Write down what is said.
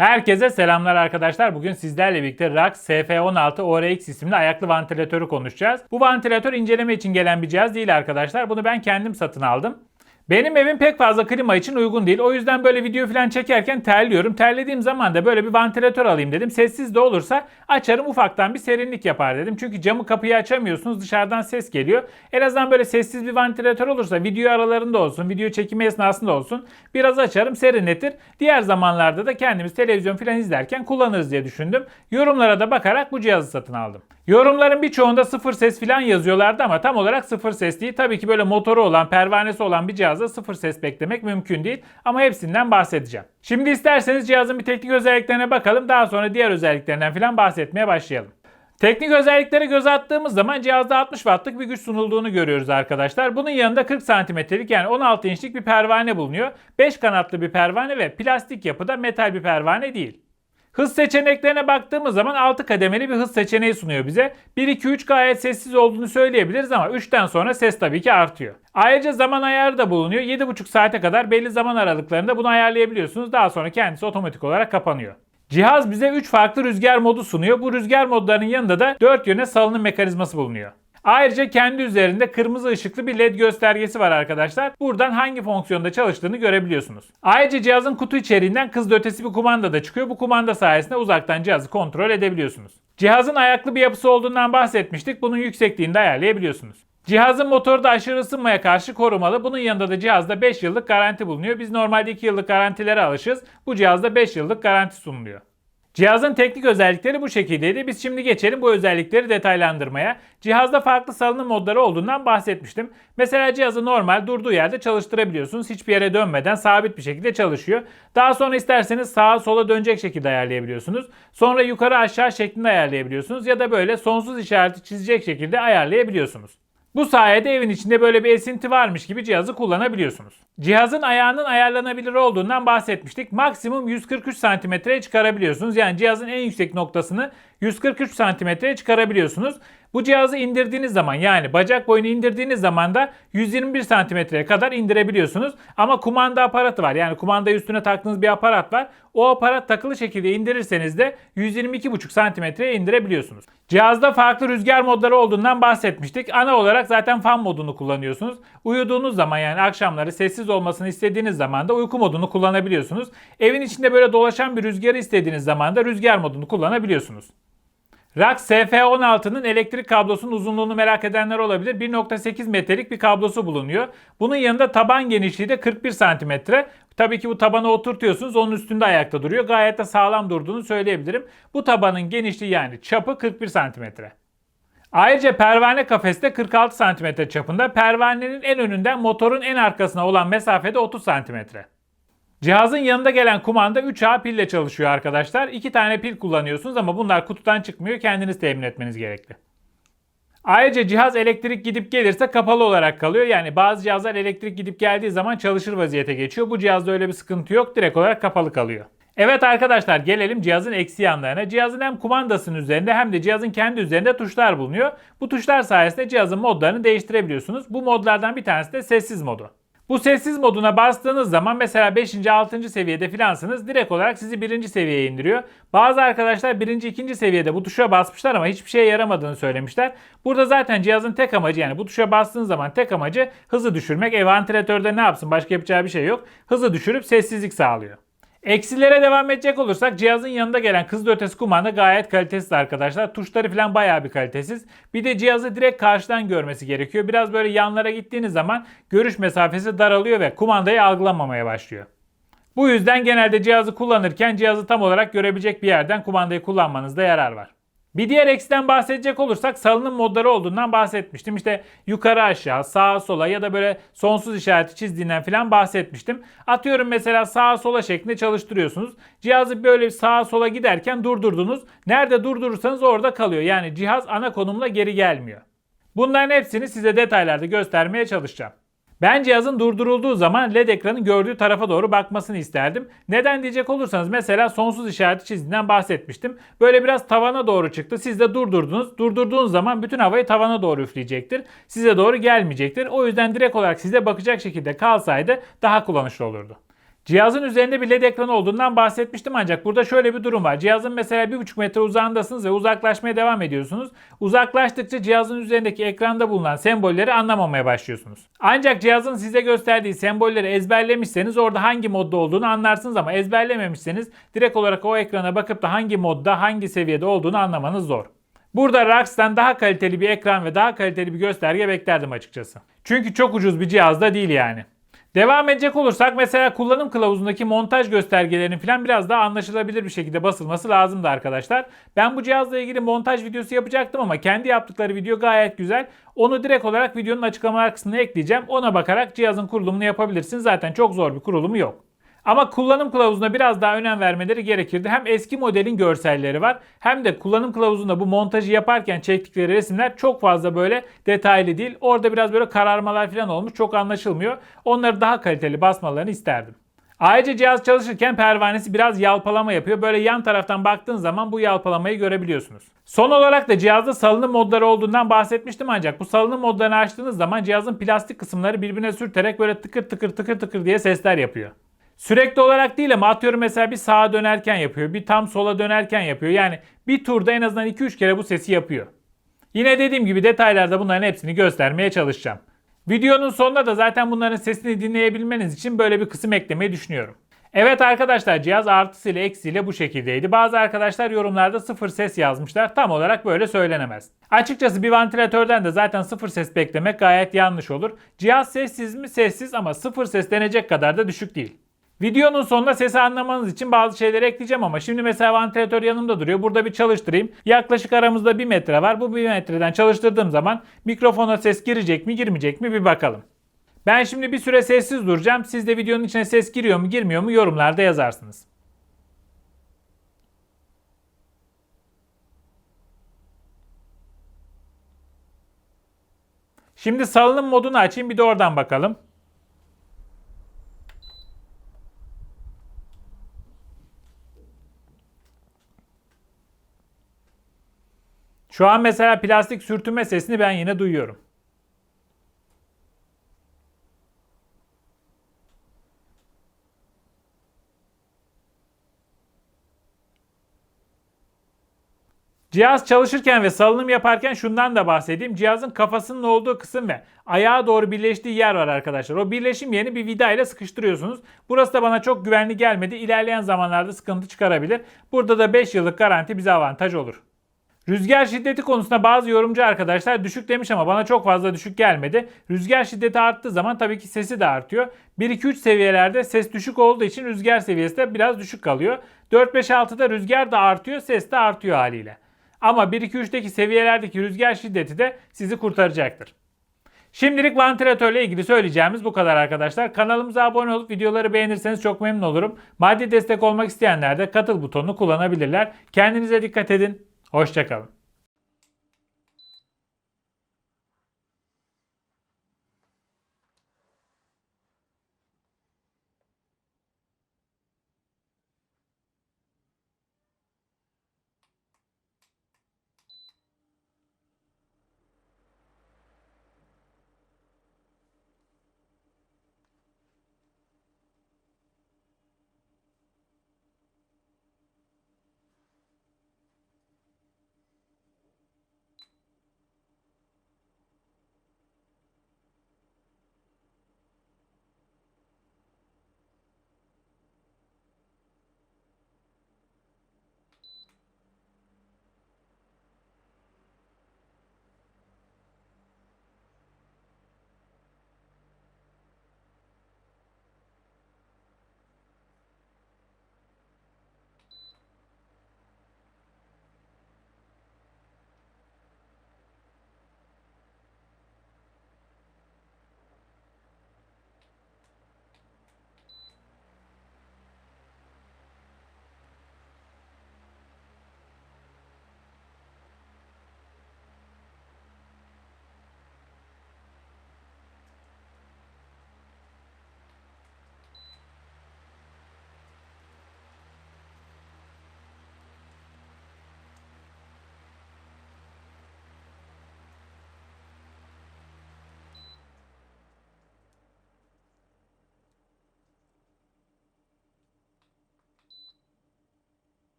Herkese selamlar arkadaşlar. Bugün sizlerle birlikte RAX SF16 ORX isimli ayaklı vantilatörü konuşacağız. Bu vantilatör inceleme için gelen bir cihaz değil arkadaşlar. Bunu ben kendim satın aldım. Benim evim pek fazla klima için uygun değil. O yüzden böyle video falan çekerken terliyorum. Terlediğim zaman da böyle bir vantilatör alayım dedim. Sessiz de olursa açarım ufaktan bir serinlik yapar dedim. Çünkü camı kapıyı açamıyorsunuz dışarıdan ses geliyor. En azından böyle sessiz bir vantilatör olursa video aralarında olsun, video çekimi esnasında olsun biraz açarım serinletir. Diğer zamanlarda da kendimiz televizyon falan izlerken kullanırız diye düşündüm. Yorumlara da bakarak bu cihazı satın aldım. Yorumların birçoğunda sıfır ses falan yazıyorlardı ama tam olarak sıfır ses değil. Tabii ki böyle motoru olan, pervanesi olan bir cihazda sıfır ses beklemek mümkün değil. Ama hepsinden bahsedeceğim. Şimdi isterseniz cihazın bir teknik özelliklerine bakalım. Daha sonra diğer özelliklerinden falan bahsetmeye başlayalım. Teknik özelliklere göz attığımız zaman cihazda 60 wattlık bir güç sunulduğunu görüyoruz arkadaşlar. Bunun yanında 40 santimetrelik yani 16 inçlik bir pervane bulunuyor. 5 kanatlı bir pervane ve plastik yapıda metal bir pervane değil. Hız seçeneklerine baktığımız zaman 6 kademeli bir hız seçeneği sunuyor bize. 1 2 3 gayet sessiz olduğunu söyleyebiliriz ama 3'ten sonra ses tabii ki artıyor. Ayrıca zaman ayarı da bulunuyor. 7,5 saate kadar belli zaman aralıklarında bunu ayarlayabiliyorsunuz. Daha sonra kendisi otomatik olarak kapanıyor. Cihaz bize 3 farklı rüzgar modu sunuyor. Bu rüzgar modlarının yanında da 4 yöne salınım mekanizması bulunuyor. Ayrıca kendi üzerinde kırmızı ışıklı bir led göstergesi var arkadaşlar. Buradan hangi fonksiyonda çalıştığını görebiliyorsunuz. Ayrıca cihazın kutu içeriğinden kız ötesi bir kumanda da çıkıyor. Bu kumanda sayesinde uzaktan cihazı kontrol edebiliyorsunuz. Cihazın ayaklı bir yapısı olduğundan bahsetmiştik. Bunun yüksekliğini de ayarlayabiliyorsunuz. Cihazın motoru da aşırı ısınmaya karşı korumalı. Bunun yanında da cihazda 5 yıllık garanti bulunuyor. Biz normalde 2 yıllık garantilere alışız. Bu cihazda 5 yıllık garanti sunuluyor. Cihazın teknik özellikleri bu şekildeydi. Biz şimdi geçelim bu özellikleri detaylandırmaya. Cihazda farklı salınım modları olduğundan bahsetmiştim. Mesela cihazı normal durduğu yerde çalıştırabiliyorsunuz. Hiçbir yere dönmeden sabit bir şekilde çalışıyor. Daha sonra isterseniz sağa sola dönecek şekilde ayarlayabiliyorsunuz. Sonra yukarı aşağı şeklinde ayarlayabiliyorsunuz. Ya da böyle sonsuz işareti çizecek şekilde ayarlayabiliyorsunuz. Bu sayede evin içinde böyle bir esinti varmış gibi cihazı kullanabiliyorsunuz. Cihazın ayağının ayarlanabilir olduğundan bahsetmiştik. Maksimum 143 santimetreye çıkarabiliyorsunuz. Yani cihazın en yüksek noktasını 143 santimetreye çıkarabiliyorsunuz. Bu cihazı indirdiğiniz zaman yani bacak boyunu indirdiğiniz zaman da 121 santimetreye kadar indirebiliyorsunuz. Ama kumanda aparatı var. Yani kumandayı üstüne taktığınız bir aparat var. O aparat takılı şekilde indirirseniz de 122,5 santimetreye indirebiliyorsunuz. Cihazda farklı rüzgar modları olduğundan bahsetmiştik. Ana olarak zaten fan modunu kullanıyorsunuz. Uyuduğunuz zaman yani akşamları sessiz olmasını istediğiniz zaman da uyku modunu kullanabiliyorsunuz. Evin içinde böyle dolaşan bir rüzgarı istediğiniz zaman da rüzgar modunu kullanabiliyorsunuz. RAX SF16'nın elektrik kablosunun uzunluğunu merak edenler olabilir. 1.8 metrelik bir kablosu bulunuyor. Bunun yanında taban genişliği de 41 santimetre. Tabii ki bu tabana oturtuyorsunuz onun üstünde ayakta duruyor. Gayet de sağlam durduğunu söyleyebilirim. Bu tabanın genişliği yani çapı 41 santimetre. Ayrıca pervane kafesi de 46 santimetre çapında. Pervanenin en önünden motorun en arkasına olan mesafede 30 santimetre. Cihazın yanında gelen kumanda 3A pille çalışıyor arkadaşlar. 2 tane pil kullanıyorsunuz ama bunlar kutudan çıkmıyor. Kendiniz temin etmeniz gerekli. Ayrıca cihaz elektrik gidip gelirse kapalı olarak kalıyor. Yani bazı cihazlar elektrik gidip geldiği zaman çalışır vaziyete geçiyor. Bu cihazda öyle bir sıkıntı yok. Direkt olarak kapalı kalıyor. Evet arkadaşlar gelelim cihazın eksi yanlarına. Cihazın hem kumandasının üzerinde hem de cihazın kendi üzerinde tuşlar bulunuyor. Bu tuşlar sayesinde cihazın modlarını değiştirebiliyorsunuz. Bu modlardan bir tanesi de sessiz modu. Bu sessiz moduna bastığınız zaman mesela 5. 6. seviyede filansınız direkt olarak sizi 1. seviyeye indiriyor. Bazı arkadaşlar 1. 2. seviyede bu tuşa basmışlar ama hiçbir şeye yaramadığını söylemişler. Burada zaten cihazın tek amacı yani bu tuşa bastığınız zaman tek amacı hızı düşürmek. E vantilatörde ne yapsın başka yapacağı bir şey yok. Hızı düşürüp sessizlik sağlıyor. Eksilere devam edecek olursak cihazın yanında gelen kızıl ötesi kumanda gayet kalitesiz arkadaşlar. Tuşları falan bayağı bir kalitesiz. Bir de cihazı direkt karşıdan görmesi gerekiyor. Biraz böyle yanlara gittiğiniz zaman görüş mesafesi daralıyor ve kumandayı algılamamaya başlıyor. Bu yüzden genelde cihazı kullanırken cihazı tam olarak görebilecek bir yerden kumandayı kullanmanızda yarar var. Bir diğer eksiden bahsedecek olursak salınım modları olduğundan bahsetmiştim. İşte yukarı aşağı, sağa sola ya da böyle sonsuz işareti çizdiğinden falan bahsetmiştim. Atıyorum mesela sağa sola şeklinde çalıştırıyorsunuz. Cihazı böyle sağa sola giderken durdurdunuz. Nerede durdurursanız orada kalıyor. Yani cihaz ana konumla geri gelmiyor. Bunların hepsini size detaylarda göstermeye çalışacağım. Ben cihazın durdurulduğu zaman LED ekranın gördüğü tarafa doğru bakmasını isterdim. Neden diyecek olursanız mesela sonsuz işareti çizdiğinden bahsetmiştim. Böyle biraz tavana doğru çıktı. Siz de durdurdunuz. Durdurduğunuz zaman bütün havayı tavana doğru üfleyecektir. Size doğru gelmeyecektir. O yüzden direkt olarak size bakacak şekilde kalsaydı daha kullanışlı olurdu. Cihazın üzerinde bir led ekran olduğundan bahsetmiştim ancak burada şöyle bir durum var. Cihazın mesela 1,5 metre uzağındasınız ve uzaklaşmaya devam ediyorsunuz. Uzaklaştıkça cihazın üzerindeki ekranda bulunan sembolleri anlamamaya başlıyorsunuz. Ancak cihazın size gösterdiği sembolleri ezberlemişseniz orada hangi modda olduğunu anlarsınız ama ezberlememişseniz direkt olarak o ekrana bakıp da hangi modda hangi seviyede olduğunu anlamanız zor. Burada ROX'tan daha kaliteli bir ekran ve daha kaliteli bir gösterge beklerdim açıkçası. Çünkü çok ucuz bir cihaz da değil yani. Devam edecek olursak mesela kullanım kılavuzundaki montaj göstergelerinin falan biraz daha anlaşılabilir bir şekilde basılması lazımdı arkadaşlar. Ben bu cihazla ilgili montaj videosu yapacaktım ama kendi yaptıkları video gayet güzel. Onu direkt olarak videonun açıklamalar kısmına ekleyeceğim. Ona bakarak cihazın kurulumunu yapabilirsiniz. Zaten çok zor bir kurulumu yok. Ama kullanım kılavuzuna biraz daha önem vermeleri gerekirdi. Hem eski modelin görselleri var hem de kullanım kılavuzunda bu montajı yaparken çektikleri resimler çok fazla böyle detaylı değil. Orada biraz böyle kararmalar falan olmuş çok anlaşılmıyor. Onları daha kaliteli basmalarını isterdim. Ayrıca cihaz çalışırken pervanesi biraz yalpalama yapıyor. Böyle yan taraftan baktığın zaman bu yalpalamayı görebiliyorsunuz. Son olarak da cihazda salınım modları olduğundan bahsetmiştim ancak bu salınım modlarını açtığınız zaman cihazın plastik kısımları birbirine sürterek böyle tıkır tıkır tıkır tıkır diye sesler yapıyor. Sürekli olarak değil ama atıyorum mesela bir sağa dönerken yapıyor, bir tam sola dönerken yapıyor. Yani bir turda en azından 2-3 kere bu sesi yapıyor. Yine dediğim gibi detaylarda bunların hepsini göstermeye çalışacağım. Videonun sonunda da zaten bunların sesini dinleyebilmeniz için böyle bir kısım eklemeyi düşünüyorum. Evet arkadaşlar cihaz artısıyla eksiyle bu şekildeydi. Bazı arkadaşlar yorumlarda sıfır ses yazmışlar. Tam olarak böyle söylenemez. Açıkçası bir vantilatörden de zaten sıfır ses beklemek gayet yanlış olur. Cihaz sessiz mi? Sessiz ama sıfır ses denecek kadar da düşük değil. Videonun sonunda sesi anlamanız için bazı şeyleri ekleyeceğim ama şimdi mesela vantilatör yanımda duruyor. Burada bir çalıştırayım. Yaklaşık aramızda 1 metre var. Bu 1 metreden çalıştırdığım zaman mikrofona ses girecek mi girmeyecek mi bir bakalım. Ben şimdi bir süre sessiz duracağım. Siz de videonun içine ses giriyor mu girmiyor mu yorumlarda yazarsınız. Şimdi salınım modunu açayım bir de oradan bakalım. Şu an mesela plastik sürtünme sesini ben yine duyuyorum. Cihaz çalışırken ve salınım yaparken şundan da bahsedeyim. Cihazın kafasının olduğu kısım ve ayağa doğru birleştiği yer var arkadaşlar. O birleşim yerini bir vida ile sıkıştırıyorsunuz. Burası da bana çok güvenli gelmedi. İlerleyen zamanlarda sıkıntı çıkarabilir. Burada da 5 yıllık garanti bize avantaj olur. Rüzgar şiddeti konusunda bazı yorumcu arkadaşlar düşük demiş ama bana çok fazla düşük gelmedi. Rüzgar şiddeti arttığı zaman tabii ki sesi de artıyor. 1-2-3 seviyelerde ses düşük olduğu için rüzgar seviyesi de biraz düşük kalıyor. 4-5-6'da rüzgar da artıyor, ses de artıyor haliyle. Ama 1-2-3'teki seviyelerdeki rüzgar şiddeti de sizi kurtaracaktır. Şimdilik vantilatörle ilgili söyleyeceğimiz bu kadar arkadaşlar. Kanalımıza abone olup videoları beğenirseniz çok memnun olurum. Maddi destek olmak isteyenler de katıl butonunu kullanabilirler. Kendinize dikkat edin. Hoşçakalın.